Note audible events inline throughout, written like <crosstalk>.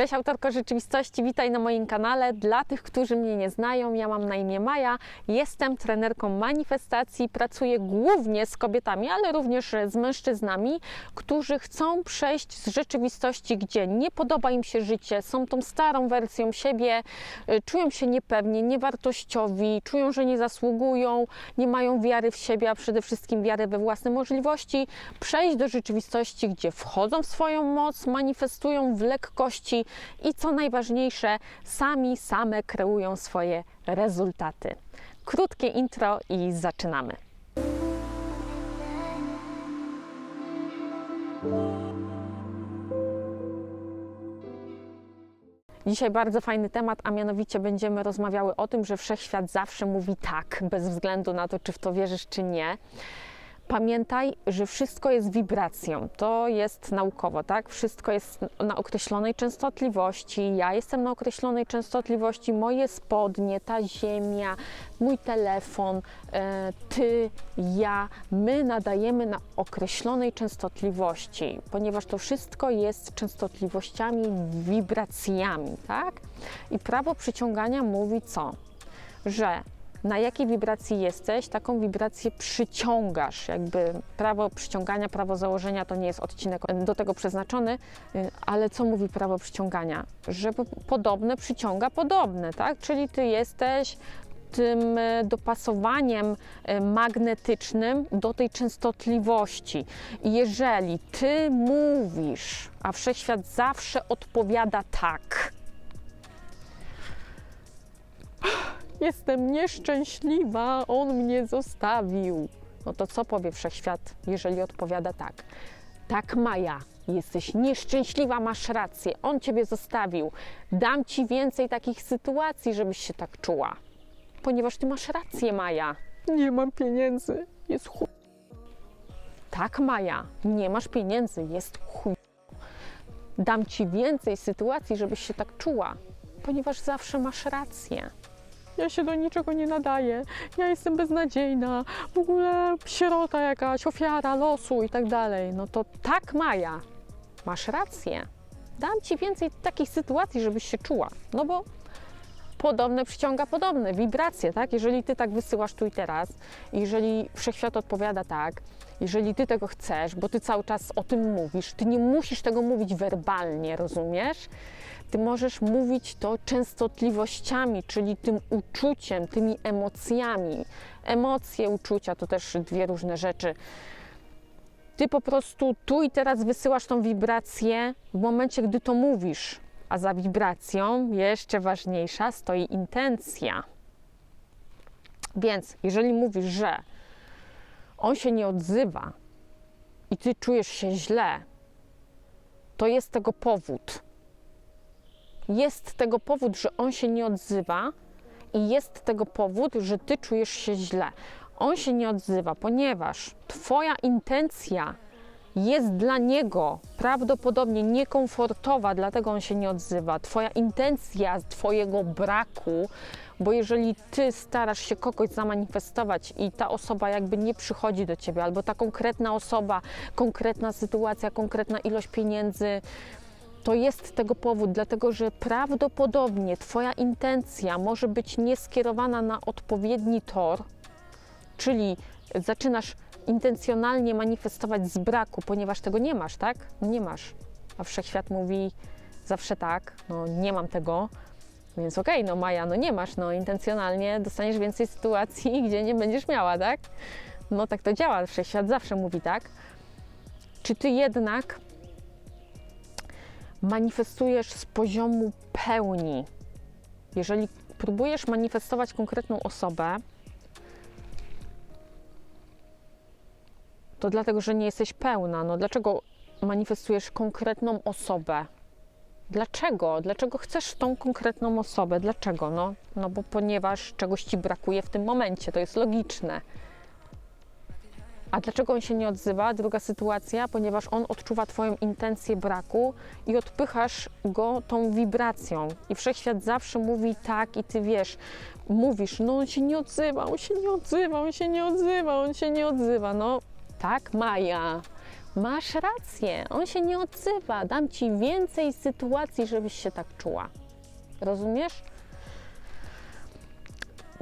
Cześć autorko rzeczywistości, witaj na moim kanale. Dla tych, którzy mnie nie znają, ja mam na imię Maja, jestem trenerką manifestacji, pracuję głównie z kobietami, ale również z mężczyznami, którzy chcą przejść z rzeczywistości, gdzie nie podoba im się życie, są tą starą wersją siebie, y, czują się niepewnie, niewartościowi, czują, że nie zasługują, nie mają wiary w siebie, a przede wszystkim wiary we własne możliwości, przejść do rzeczywistości, gdzie wchodzą w swoją moc, manifestują w lekkości i co najważniejsze, sami same kreują swoje rezultaty. Krótkie intro i zaczynamy. Dzisiaj bardzo fajny temat, a mianowicie będziemy rozmawiały o tym, że wszechświat zawsze mówi tak, bez względu na to, czy w to wierzysz, czy nie. Pamiętaj, że wszystko jest wibracją. To jest naukowo, tak? Wszystko jest na określonej częstotliwości. Ja jestem na określonej częstotliwości, moje spodnie, ta ziemia, mój telefon, e, ty, ja. My nadajemy na określonej częstotliwości, ponieważ to wszystko jest częstotliwościami, wibracjami, tak? I prawo przyciągania mówi co? Że na jakiej wibracji jesteś, taką wibrację przyciągasz. Jakby prawo przyciągania, prawo założenia to nie jest odcinek do tego przeznaczony, y, ale co mówi prawo przyciągania? Że po- podobne przyciąga podobne, tak? Czyli ty jesteś tym y, dopasowaniem y, magnetycznym do tej częstotliwości. Jeżeli ty mówisz, a wszechświat zawsze odpowiada tak, Jestem nieszczęśliwa, on mnie zostawił. No to co powie wszechświat, jeżeli odpowiada tak? Tak, Maja, jesteś nieszczęśliwa, masz rację, on ciebie zostawił. Dam ci więcej takich sytuacji, żebyś się tak czuła. Ponieważ ty masz rację, Maja. Nie mam pieniędzy, jest chuj. Tak, Maja, nie masz pieniędzy, jest chuj. Dam ci więcej sytuacji, żebyś się tak czuła, ponieważ zawsze masz rację ja się do niczego nie nadaję, ja jestem beznadziejna, w ogóle sierota jakaś, ofiara losu i tak dalej. No to tak, Maja, masz rację. Dam ci więcej takich sytuacji, żebyś się czuła. No bo podobne przyciąga podobne, wibracje, tak? Jeżeli ty tak wysyłasz tu i teraz, jeżeli wszechświat odpowiada tak, jeżeli ty tego chcesz, bo ty cały czas o tym mówisz, ty nie musisz tego mówić werbalnie, rozumiesz? Ty możesz mówić to częstotliwościami, czyli tym uczuciem, tymi emocjami. Emocje, uczucia to też dwie różne rzeczy. Ty po prostu tu i teraz wysyłasz tą wibrację w momencie, gdy to mówisz, a za wibracją jeszcze ważniejsza stoi intencja. Więc jeżeli mówisz, że on się nie odzywa i ty czujesz się źle, to jest tego powód jest tego powód, że on się nie odzywa i jest tego powód, że ty czujesz się źle. On się nie odzywa, ponieważ twoja intencja jest dla niego prawdopodobnie niekomfortowa, dlatego on się nie odzywa. Twoja intencja Twojego braku, bo jeżeli Ty starasz się kogoś zamanifestować i ta osoba jakby nie przychodzi do Ciebie, albo ta konkretna osoba, konkretna sytuacja, konkretna ilość pieniędzy, to jest tego powód, dlatego że prawdopodobnie Twoja intencja może być nieskierowana na odpowiedni tor, czyli zaczynasz intencjonalnie manifestować z braku, ponieważ tego nie masz, tak? No nie masz. A wszechświat mówi zawsze tak, no nie mam tego, więc okej, okay, no Maja, no nie masz, no intencjonalnie dostaniesz więcej sytuacji, <laughs> gdzie nie będziesz miała, tak? No tak to działa, wszechświat zawsze mówi tak. Czy ty jednak manifestujesz z poziomu pełni. Jeżeli próbujesz manifestować konkretną osobę, to dlatego, że nie jesteś pełna. No dlaczego manifestujesz konkretną osobę? Dlaczego? Dlaczego chcesz tą konkretną osobę? Dlaczego? No, no bo ponieważ czegoś ci brakuje w tym momencie, to jest logiczne. A dlaczego on się nie odzywa? Druga sytuacja, ponieważ on odczuwa Twoją intencję braku i odpychasz go tą wibracją. I wszechświat zawsze mówi tak, i Ty wiesz, mówisz, no on się nie odzywa, on się nie odzywa, on się nie odzywa, on się nie odzywa. No tak, Maja. Masz rację, on się nie odzywa. Dam ci więcej sytuacji, żebyś się tak czuła. Rozumiesz?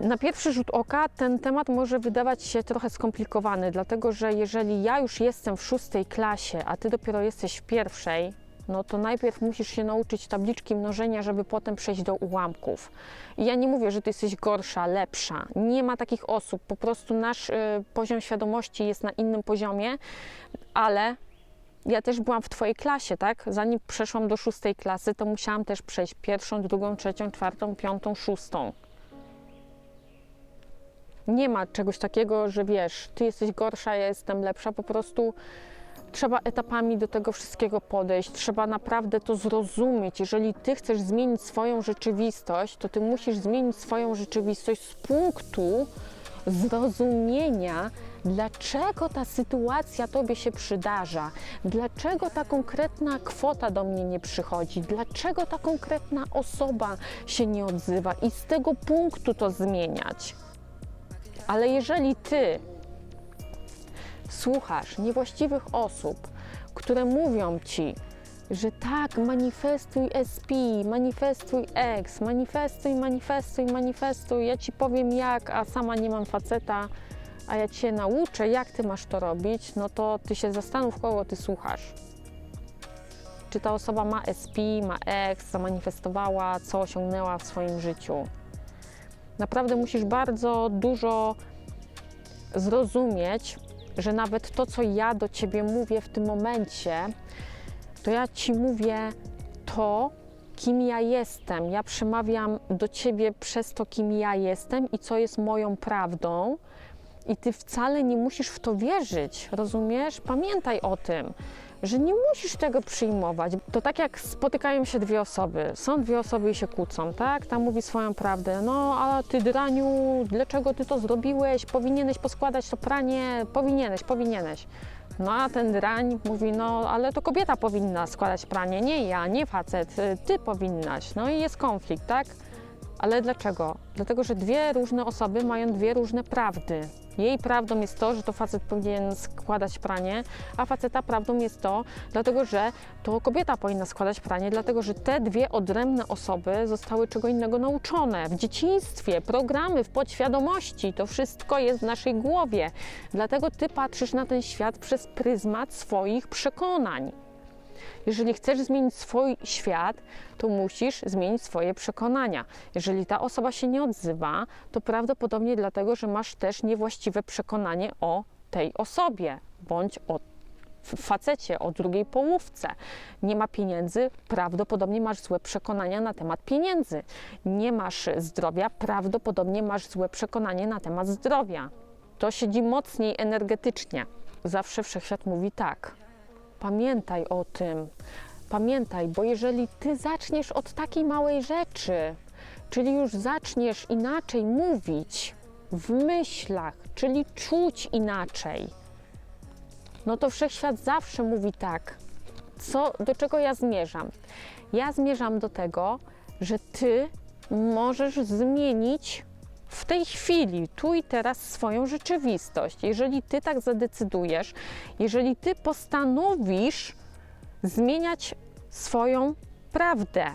Na pierwszy rzut oka ten temat może wydawać się trochę skomplikowany, dlatego że jeżeli ja już jestem w szóstej klasie, a ty dopiero jesteś w pierwszej, no to najpierw musisz się nauczyć tabliczki mnożenia, żeby potem przejść do ułamków. I ja nie mówię, że ty jesteś gorsza, lepsza. Nie ma takich osób. Po prostu nasz y, poziom świadomości jest na innym poziomie, ale ja też byłam w Twojej klasie, tak? Zanim przeszłam do szóstej klasy, to musiałam też przejść pierwszą, drugą, trzecią, czwartą, piątą, szóstą. Nie ma czegoś takiego, że wiesz, ty jesteś gorsza, ja jestem lepsza. Po prostu trzeba etapami do tego wszystkiego podejść. Trzeba naprawdę to zrozumieć. Jeżeli ty chcesz zmienić swoją rzeczywistość, to ty musisz zmienić swoją rzeczywistość z punktu zrozumienia, dlaczego ta sytuacja tobie się przydarza, dlaczego ta konkretna kwota do mnie nie przychodzi, dlaczego ta konkretna osoba się nie odzywa i z tego punktu to zmieniać. Ale jeżeli ty słuchasz niewłaściwych osób, które mówią ci, że tak, manifestuj SP, manifestuj X, manifestuj, manifestuj, manifestuj, ja ci powiem jak, a sama nie mam faceta, a ja cię nauczę, jak ty masz to robić, no to ty się zastanów, kogo ty słuchasz. Czy ta osoba ma SP, ma X, zamanifestowała, co osiągnęła w swoim życiu. Naprawdę musisz bardzo dużo zrozumieć, że nawet to, co ja do ciebie mówię w tym momencie, to ja ci mówię to, kim ja jestem. Ja przemawiam do ciebie przez to, kim ja jestem i co jest moją prawdą. I ty wcale nie musisz w to wierzyć, rozumiesz? Pamiętaj o tym, że nie musisz tego przyjmować. To tak jak spotykają się dwie osoby, są dwie osoby i się kłócą, tak? Tam mówi swoją prawdę. No, a ty draniu, dlaczego ty to zrobiłeś? Powinieneś poskładać to pranie, powinieneś, powinieneś. No a ten drań mówi, no ale to kobieta powinna składać pranie, nie ja, nie facet, ty powinnaś. No i jest konflikt, tak? Ale dlaczego? Dlatego, że dwie różne osoby mają dwie różne prawdy. Jej prawdą jest to, że to facet powinien składać pranie, a faceta prawdą jest to, dlatego że to kobieta powinna składać pranie, dlatego że te dwie odrębne osoby zostały czego innego nauczone w dzieciństwie, programy w podświadomości. To wszystko jest w naszej głowie. Dlatego ty patrzysz na ten świat przez pryzmat swoich przekonań. Jeżeli chcesz zmienić swój świat, to musisz zmienić swoje przekonania. Jeżeli ta osoba się nie odzywa, to prawdopodobnie dlatego, że masz też niewłaściwe przekonanie o tej osobie bądź o facecie, o drugiej połówce. Nie ma pieniędzy, prawdopodobnie masz złe przekonania na temat pieniędzy. Nie masz zdrowia, prawdopodobnie masz złe przekonanie na temat zdrowia. To siedzi mocniej energetycznie. Zawsze wszechświat mówi tak. Pamiętaj o tym. Pamiętaj, bo jeżeli ty zaczniesz od takiej małej rzeczy, czyli już zaczniesz inaczej mówić w myślach, czyli czuć inaczej, no to wszechświat zawsze mówi tak. Co, do czego ja zmierzam? Ja zmierzam do tego, że ty możesz zmienić w tej chwili, tu i teraz swoją rzeczywistość. Jeżeli ty tak zadecydujesz, jeżeli ty postanowisz zmieniać swoją prawdę,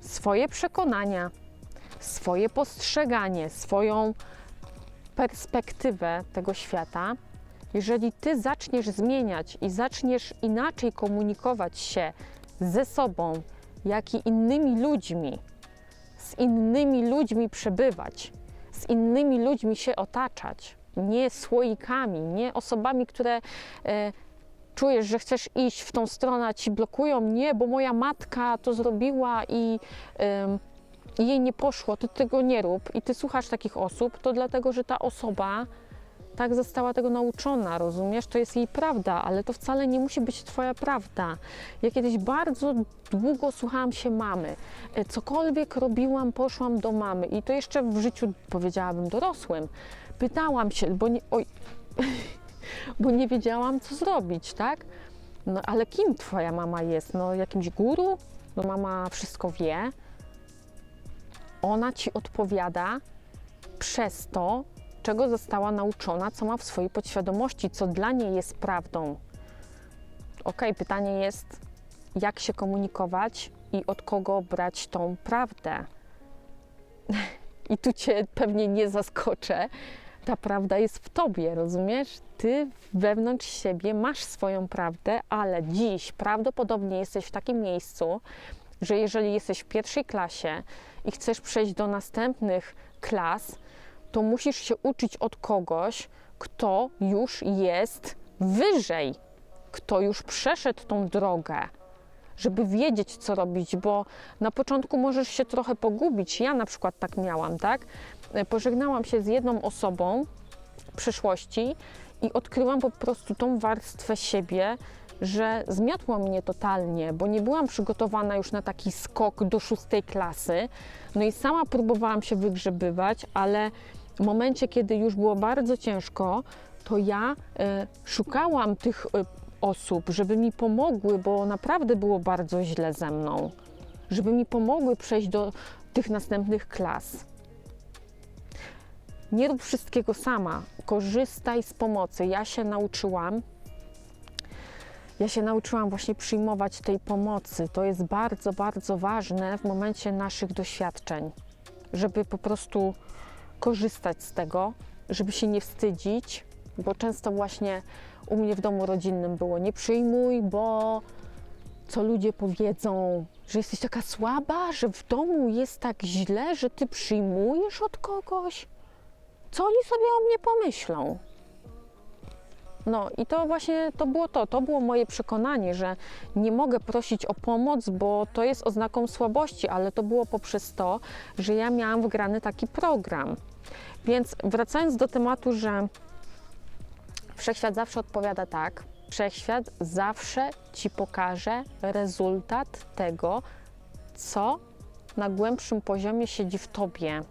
swoje przekonania, swoje postrzeganie, swoją perspektywę tego świata, jeżeli ty zaczniesz zmieniać i zaczniesz inaczej komunikować się ze sobą, jak i innymi ludźmi, z innymi ludźmi przebywać, z innymi ludźmi się otaczać, nie słoikami, nie osobami, które e, czujesz, że chcesz iść w tą stronę, a ci blokują, nie, bo moja matka to zrobiła i e, jej nie poszło, ty tego nie rób. I ty słuchasz takich osób, to dlatego, że ta osoba tak została tego nauczona, rozumiesz? To jest jej prawda, ale to wcale nie musi być twoja prawda. Ja kiedyś bardzo długo słuchałam się mamy. E, Cokolwiek robiłam, poszłam do mamy i to jeszcze w życiu, powiedziałabym, dorosłym. Pytałam się, bo nie, oj, <laughs> bo nie wiedziałam, co zrobić, tak? No ale kim twoja mama jest? No jakimś guru? No mama wszystko wie. Ona ci odpowiada przez to, czego została nauczona, co ma w swojej podświadomości, co dla niej jest prawdą. Ok, pytanie jest, jak się komunikować i od kogo brać tą prawdę. <laughs> I tu cię pewnie nie zaskoczę. Ta prawda jest w tobie, rozumiesz? Ty wewnątrz siebie masz swoją prawdę, ale dziś prawdopodobnie jesteś w takim miejscu, że jeżeli jesteś w pierwszej klasie i chcesz przejść do następnych klas, to musisz się uczyć od kogoś, kto już jest wyżej, kto już przeszedł tą drogę, żeby wiedzieć, co robić, bo na początku możesz się trochę pogubić. Ja na przykład tak miałam, tak? Pożegnałam się z jedną osobą w przeszłości i odkryłam po prostu tą warstwę siebie, że zmiotło mnie totalnie, bo nie byłam przygotowana już na taki skok do szóstej klasy. No i sama próbowałam się wygrzebywać, ale w momencie, kiedy już było bardzo ciężko, to ja e, szukałam tych e, osób, żeby mi pomogły, bo naprawdę było bardzo źle ze mną, żeby mi pomogły przejść do tych następnych klas. Nie rób wszystkiego sama, korzystaj z pomocy. Ja się nauczyłam, ja się nauczyłam właśnie przyjmować tej pomocy. To jest bardzo, bardzo ważne w momencie naszych doświadczeń, żeby po prostu korzystać z tego, żeby się nie wstydzić, bo często właśnie u mnie w domu rodzinnym było nie przyjmuj, bo co ludzie powiedzą, że jesteś taka słaba, że w domu jest tak źle, że ty przyjmujesz od kogoś. Co oni sobie o mnie pomyślą? No i to właśnie to było to, to było moje przekonanie, że nie mogę prosić o pomoc, bo to jest oznaką słabości, ale to było poprzez to, że ja miałam wgrany taki program. Więc wracając do tematu, że wszechświat zawsze odpowiada tak, wszechświat zawsze ci pokaże rezultat tego, co na głębszym poziomie siedzi w tobie.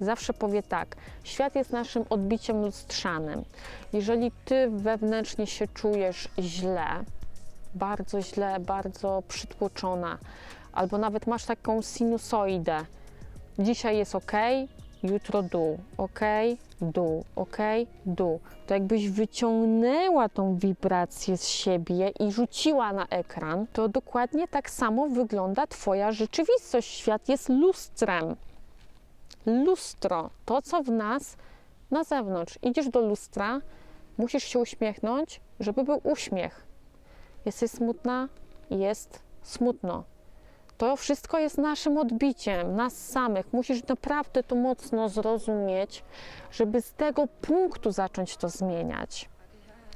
Zawsze powie tak: świat jest naszym odbiciem lustrzanym. Jeżeli ty wewnętrznie się czujesz źle, bardzo źle, bardzo przytłoczona, albo nawet masz taką sinusoidę, dzisiaj jest ok, jutro dół, ok, dół, ok, dół, to jakbyś wyciągnęła tą wibrację z siebie i rzuciła na ekran, to dokładnie tak samo wygląda Twoja rzeczywistość. Świat jest lustrem lustro, to co w nas na zewnątrz. Idziesz do lustra, musisz się uśmiechnąć, żeby był uśmiech. Jesteś smutna, jest smutno. To wszystko jest naszym odbiciem, nas samych. Musisz naprawdę to mocno zrozumieć, żeby z tego punktu zacząć to zmieniać.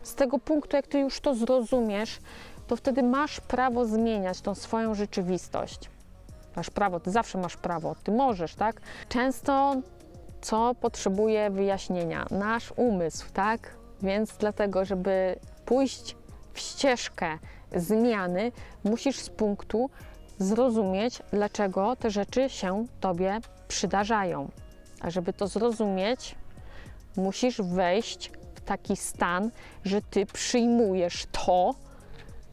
Z tego punktu, jak ty już to zrozumiesz, to wtedy masz prawo zmieniać tą swoją rzeczywistość. Masz prawo, ty zawsze masz prawo, ty możesz, tak? Często co potrzebuje wyjaśnienia? Nasz umysł, tak? Więc dlatego, żeby pójść w ścieżkę zmiany, musisz z punktu zrozumieć, dlaczego te rzeczy się tobie przydarzają. A żeby to zrozumieć, musisz wejść w taki stan, że ty przyjmujesz to,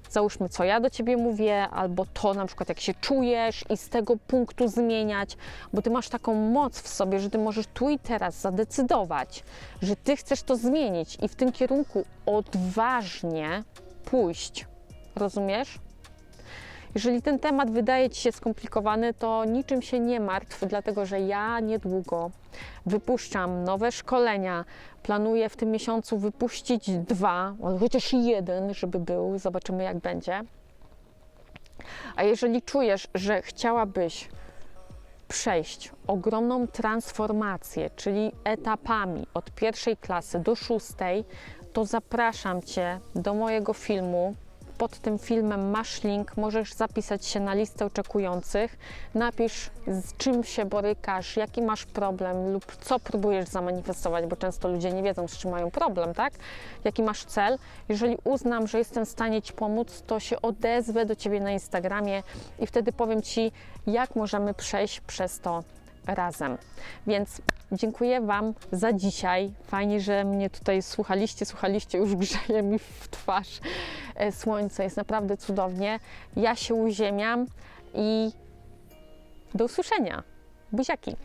załóżmy, co ja do ciebie mówię, albo to na przykład, jak się czujesz, i z tego punktu zmieniać, bo ty masz taką moc w sobie, że ty możesz tu i teraz zadecydować, że ty chcesz to zmienić i w tym kierunku odważnie pójść. Rozumiesz? Jeżeli ten temat wydaje Ci się skomplikowany, to niczym się nie martw, dlatego że ja niedługo wypuszczam nowe szkolenia. Planuję w tym miesiącu wypuścić dwa, chociaż jeden, żeby był. Zobaczymy, jak będzie. A jeżeli czujesz, że chciałabyś przejść ogromną transformację, czyli etapami od pierwszej klasy do szóstej, to zapraszam Cię do mojego filmu pod tym filmem masz link, możesz zapisać się na listę oczekujących. Napisz, z czym się borykasz, jaki masz problem lub co próbujesz zamanifestować, bo często ludzie nie wiedzą, z czym mają problem, tak? Jaki masz cel. Jeżeli uznam, że jestem w stanie Ci pomóc, to się odezwę do Ciebie na Instagramie i wtedy powiem Ci, jak możemy przejść przez to razem. Więc dziękuję Wam za dzisiaj. Fajnie, że mnie tutaj słuchaliście, słuchaliście, już grzeje mi w twarz słońce. Jest naprawdę cudownie. Ja się uziemiam i do usłyszenia. Buziaki!